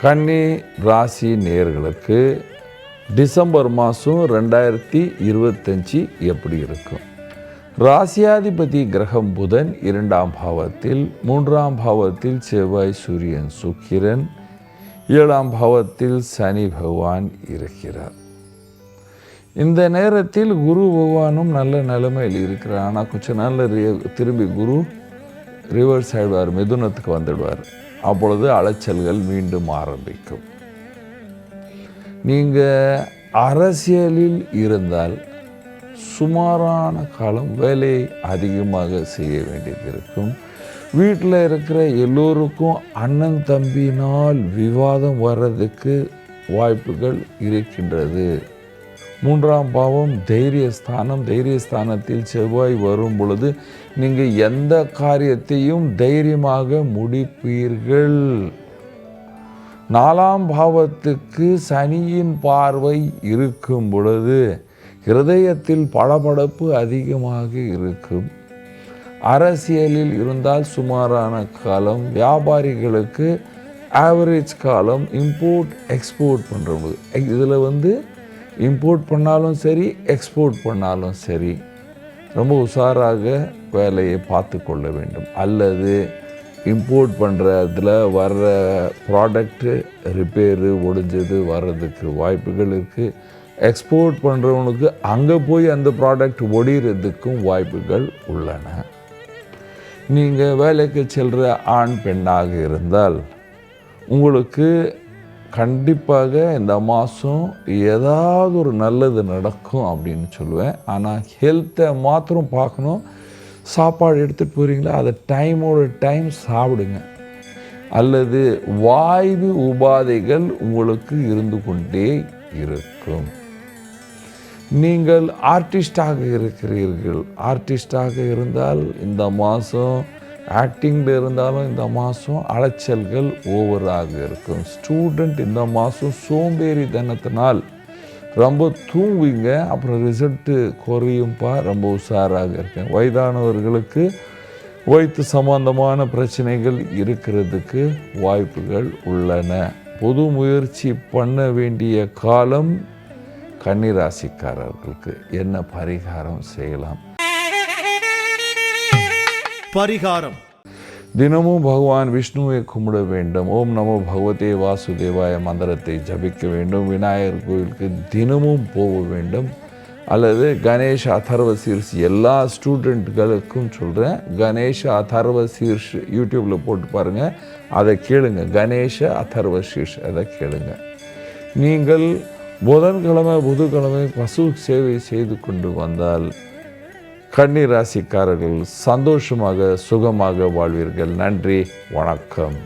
கன்னி ராசி நேர்களுக்கு டிசம்பர் மாதம் ரெண்டாயிரத்தி இருபத்தஞ்சி எப்படி இருக்கும்? ராசியாதிபதி கிரகம் புதன் இரண்டாம் பாவத்தில் மூன்றாம் பாவத்தில் செவ்வாய் சூரியன் சுக்கிரன் ஏழாம் பாவத்தில் சனி பகவான் இருக்கிறார். இந்த நேரத்தில் குரு பகவானும் நல்ல நிலைமையில் இருக்கிறார். ஆனால் கொஞ்ச நாளில் திரும்பி குரு ரிவர்ஸ் ஆயிடுவார் மிதுனத்துக்கு வந்துடுவார். அப்பொழுது அலைச்சல்கள் மீண்டும் ஆரம்பிக்கும். நீங்கள் அரசியலில் இருந்தால் சுமாரான காலம் வேலையை அதிகமாக செய்ய வேண்டியது இருக்கும். வீட்டில் இருக்கிற எல்லோருக்கும் அண்ணன் தம்பினால் விவாதம் வர்றதுக்கு வாய்ப்புகள் இருக்கின்றது. மூன்றாம் பாவம் தைரியஸ்தானம். தைரியஸ்தானத்தில் செவ்வாய் வரும் பொழுது நீங்கள் எந்த காரியத்தையும் தைரியமாக முடிப்பீர்கள். நாலாம் பாவத்துக்கு சனியின் பார்வை இருக்கும் பொழுது இருதயத்தில் பளபளப்பு அதிகமாக இருக்கும். அரசியலில் இருந்தால் சுமாரான காலம் வியாபாரிகளுக்கு ஆவரேஜ் காலம் இம்போர்ட் எக்ஸ்போர்ட் பண்ணுறது இதில் வந்து இம்போர்ட் பண்ணாலும் சரி எக்ஸ்போர்ட் பண்ணாலும் சரி ரொம்ப உஷாராக வேலையை பார்த்து கொள்ள வேண்டும். அல்லது இம்போர்ட் பண்ணுறதுல வர்ற ப்ராடக்ட்டு ரிப்பேரு ஒடிஞ்சது வர்றதுக்கு வாய்ப்புகள் இருக்குது எக்ஸ்போர்ட் பண்ணுறவனுக்கு அங்கே போய் அந்த ப்ராடக்ட் ஒடிகிறதுக்கும் வாய்ப்புகள் உள்ளன. நீங்கள் வேலைக்கு செல்கிற ஆண் பெண்ணாக இருந்தால் உங்களுக்கு கண்டிப்பாக இந்த மாதம் ஏதாவது ஒரு நல்லது நடக்கும் அப்படின்னு சொல்லுவேன். ஆனால் ஹெல்த்தை மாத்திரம் பார்க்கணும். சாப்பாடு எடுத்துகிட்டு போகிறீங்களா அதை டைமோட டைம் சாப்பிடுங்க. அல்லது வாய்வு உபாதைகள் உங்களுக்கு இருந்து கொண்டே இருக்கும். நீங்கள் ஆர்டிஸ்டாக இருக்கிறீர்கள். ஆர்டிஸ்டாக இருந்தால் இந்த மாதம் ஆக்டிங்கில் இருந்தாலும் இந்த மாதம் அலைச்சல்கள் ஓவராக இருக்கும். ஸ்டூடெண்ட் இந்த மாதம் சோம்பேறி தினத்தினால் ரொம்ப தூங்குவீங்க அப்புறம் ரிசல்ட்டு குறையும்பா ரொம்ப உஷாராக இருக்கேன். வயதானவர்களுக்கு வயிற்று சம்பந்தமான பிரச்சனைகள் இருக்கிறதுக்கு வாய்ப்புகள் உள்ளன. பொது முயற்சி பண்ண வேண்டிய காலம் கன்னிராசிக்காரர்களுக்கு. என்ன பரிகாரம் செய்யலாம்? பரிகாரம். தினமும் பகவான் விஷ்ணுவை கும்பிட வேண்டும். ஓம் நமோ பகவதே வாசுதேவாய மந்திரத்தை ஜபிக்க வேண்டும். விநாயகர் கோயிலுக்கு தினமும் போக வேண்டும். அல்லது கணேஷ் அதர்வ சீர்ஸ் எல்லா ஸ்டூடெண்ட்களுக்கும் சொல்கிறேன் கணேஷ அதர்வ சீர்ஷ் யூடியூப்பில் போட்டு பாருங்கள் அதை கேளுங்க. கணேஷ அதர்வ சீர்ஷ் அதை கேளுங்க. நீங்கள் புதன்கிழமை புதுக்கிழமை பசு சேவை செய்து கொண்டு வந்தால் கன்னி ராசிக்காரர்கள் சந்தோஷமாக சுகமாக வாழ்வீர்கள். நன்றி வணக்கம்.